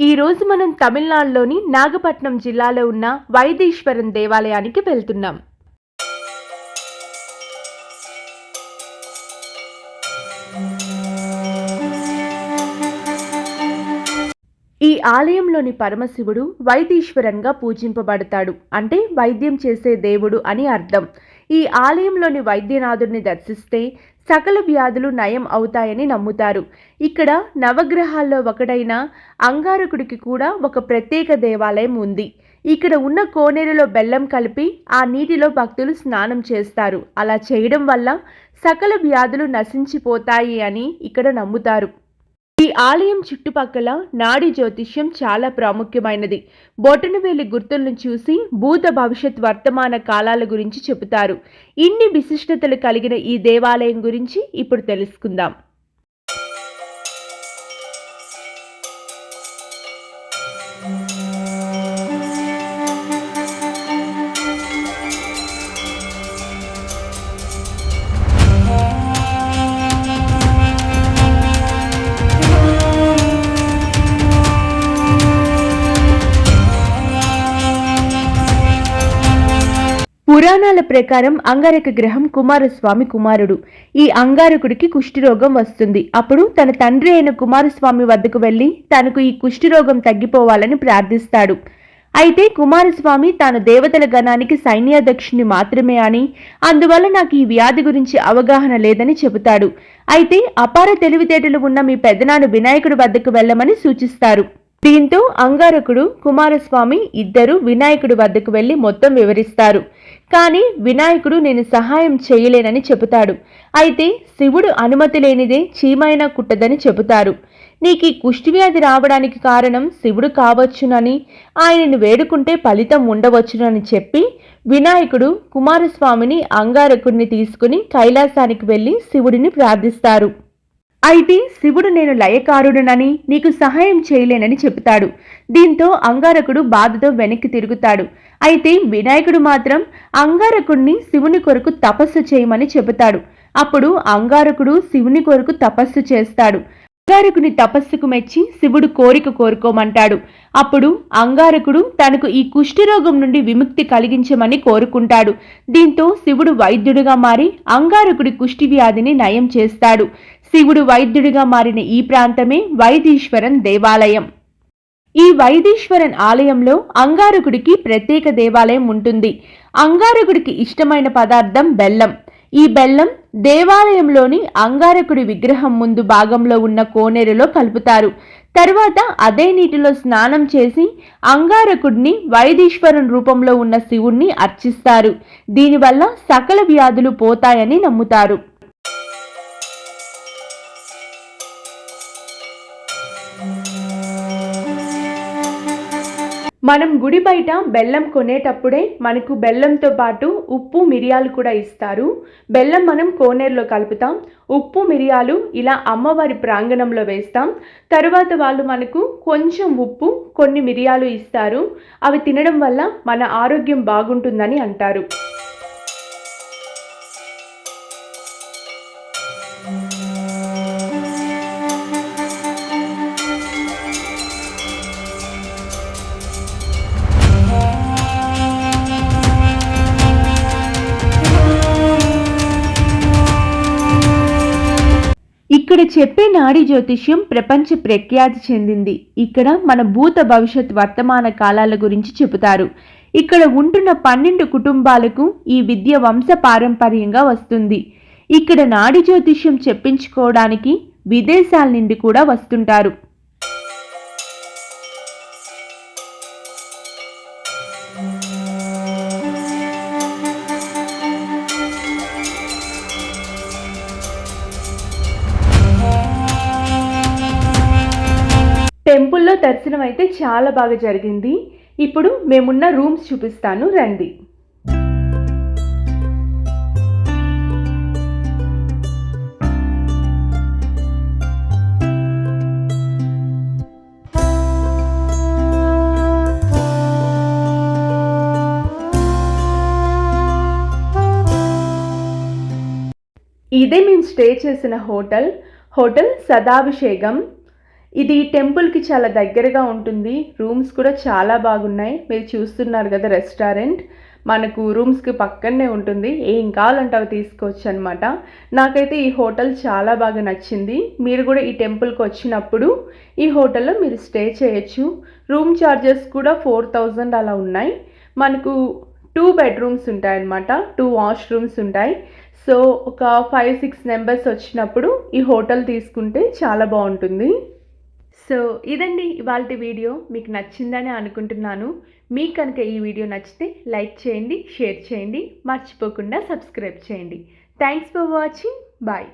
ఈ రోజు మనం తమిళనాడులోని నాగపట్నం జిల్లాలో ఉన్న వైదీశ్వరం దేవాలయానికి వెళ్తున్నాం. ఈ ఆలయంలోని పరమశివుడు వైదీశ్వరంగా పూజింపబడతాడు. అంటే వైద్యం చేసే దేవుడు అని అర్థం. ఈ ఆలయంలోని వైద్యనాథుడిని దర్శిస్తే సకల వ్యాధులు నయం అవుతాయని నమ్ముతారు. ఇక్కడ నవగ్రహాల్లో ఒకటైన అంగారకుడికి కూడా ఒక ప్రత్యేక దేవాలయం ఉంది. ఇక్కడ ఉన్న కోనేరులో బెల్లం కలిపి ఆ నీటిలో భక్తులు స్నానం చేస్తారు. అలా చేయడం వల్ల సకల వ్యాధులు నశించిపోతాయి అని ఇక్కడ నమ్ముతారు. ఈ ఆలయం చుట్టుపక్కల నాడీ జ్యోతిష్యం చాలా ప్రాముఖ్యమైనది. బొటనవేలి గుర్తులను చూసి భూత భవిష్యత్ వర్తమాన కాలాల గురించి చెబుతారు. ఇన్ని విశిష్టతలు కలిగిన ఈ దేవాలయం గురించి ఇప్పుడు తెలుసుకుందాం. పురాణాల ప్రకారం అంగారక గ్రహం కుమారస్వామి కుమారుడు. ఈ అంగారకుడికి కుష్ఠిరోగం వస్తుంది. అప్పుడు తన తండ్రి అయిన కుమారస్వామి వద్దకు వెళ్ళి తనకు ఈ కుష్ఠిరోగం తగ్గిపోవాలని ప్రార్థిస్తాడు. అయితే కుమారస్వామి తాను దేవతల గణానికి సైన్యాధ్యక్షుని మాత్రమే అని అందువల్ల నాకు ఈ వ్యాధి గురించి అవగాహన లేదని చెబుతాడు. అయితే అపార తెలివితేటలు ఉన్న మీ పెదనాన్న వినాయకుడి వద్దకు వెళ్ళమని సూచిస్తారు. దీంతో అంగారకుడు కుమారస్వామి ఇద్దరు వినాయకుడి వద్దకు వెళ్ళి మొత్తం వివరిస్తారు. కానీ వినాయకుడు నేను సహాయం చేయలేనని చెబుతాడు. అయితే శివుడు అనుమతి లేనిదే చీమైనా కుట్టదని చెబుతారు. నీకు కుష్టివ్యాధి రావడానికి కారణం శివుడు కావచ్చునని ఆయనను వేడుకుంటే ఫలితం ఉండవచ్చునని చెప్పి వినాయకుడు కుమారస్వామిని అంగారకుడిని తీసుకుని కైలాసానికి వెళ్ళి శివుడిని ప్రార్థిస్తారు. అయితే శివుడు నేను లయకారుడునని నీకు సహాయం చేయలేనని చెబుతాడు. దీంతో అంగారకుడు బాధతో వెనక్కి తిరుగుతాడు. అయితే వినాయకుడు మాత్రం అంగారకుడిని శివుని కొరకు తపస్సు చేయమని చెబుతాడు. అప్పుడు అంగారకుడు శివుని కొరకు తపస్సు చేస్తాడు. అంగారకుని తపస్సుకు మెచ్చి శివుడు కోరిక కోరుకోమంటాడు. అప్పుడు అంగారకుడు తనకు ఈ కుష్ఠరోగం నుండి విముక్తి కలిగించమని కోరుకుంటాడు. దీంతో శివుడు వైద్యుడిగా మారి అంగారకుడి కుష్టి వ్యాధిని నయం చేస్తాడు. శివుడు వైద్యుడిగా మారిన ఈ ప్రాంతమే వైదీశ్వరన్ దేవాలయం. ఈ వైదీశ్వరన్ ఆలయంలో అంగారకుడికి ప్రత్యేక దేవాలయం ఉంటుంది. అంగారకుడికి ఇష్టమైన పదార్థం బెల్లం. ఈ బెల్లం దేవాలయంలోని అంగారకుడి విగ్రహం ముందు భాగంలో ఉన్న కోనేరులో కలుపుతారు. తర్వాత అదే నీటిలో స్నానం చేసి అంగారకుడిని వైదీశ్వరుని రూపంలో ఉన్న శివుణ్ణి అర్చిస్తారు. దీనివల్ల సకల వ్యాధులు పోతాయని నమ్ముతారు. మనం గుడి బయట బెల్లం కొనేటప్పుడే మనకు బెల్లంతో పాటు ఉప్పు మిరియాలు కూడా ఇస్తారు. బెల్లం మనం కోనేరులో కలుపుతాం. ఉప్పు మిరియాలు ఇలా అమ్మవారి ప్రాంగణంలో వేస్తాం. తరువాత వాళ్ళు మనకు కొంచెం ఉప్పు కొన్ని మిరియాలు ఇస్తారు. అవి తినడం వల్ల మన ఆరోగ్యం బాగుంటుందని అంటారు. చెప్పే నాడీ జ్యోతిష్యం ప్రపంచ ప్రఖ్యాతి చెందింది. ఇక్కడ మన భూత భవిష్యత్ వర్తమాన కాలాల గురించి చెబుతారు. ఇక్కడ ఉంటున్న పన్నెండు కుటుంబాలకు ఈ విద్య వంశ పారంపర్యంగా వస్తుంది. ఇక్కడ నాడీ జ్యోతిష్యం చెప్పించుకోవడానికి విదేశాల నుండి కూడా వస్తుంటారు. దర్శనం అయితే చాలా బాగా జరిగింది. ఇప్పుడు మేమున్న రూమ్స్ చూపిస్తాను రండి. ఇదే మేము స్టే చేసిన హోటల్. హోటల్ సదాభిషేకం. ఇది టెంపుల్కి చాలా దగ్గరగా ఉంటుంది. రూమ్స్ కూడా చాలా బాగున్నాయి. మీరు చూస్తున్నారు కదా రెస్టారెంట్ మనకు రూమ్స్కి పక్కనే ఉంటుంది. ఏం కావాలంటే అవి తీసుకోవచ్చు అనమాట నాకైతే ఈ హోటల్ చాలా బాగా నచ్చింది. మీరు కూడా ఈ టెంపుల్కి వచ్చినప్పుడు ఈ హోటల్లో మీరు స్టే చేయొచ్చు. రూమ్ ఛార్జెస్ కూడా ఫోర్ థౌజండ్ అలా ఉన్నాయి. మనకు టూ బెడ్రూమ్స్ ఉంటాయన్నమాట. టూ వాష్రూమ్స్ ఉంటాయి. సో ఒక ఫైవ్ సిక్స్ మెంబర్స్ వచ్చినప్పుడు ఈ హోటల్ తీసుకుంటే చాలా బాగుంటుంది. సో ఇదండి ఇవాళ వీడియో. మీకు నచ్చిందని అనుకుంటున్నాను. మీకు కనుక ఈ వీడియో నచ్చితే లైక్ చేయండి షేర్ చేయండి. మర్చిపోకుండా సబ్స్క్రైబ్ చేయండి. Thanks for watching. బాయ్.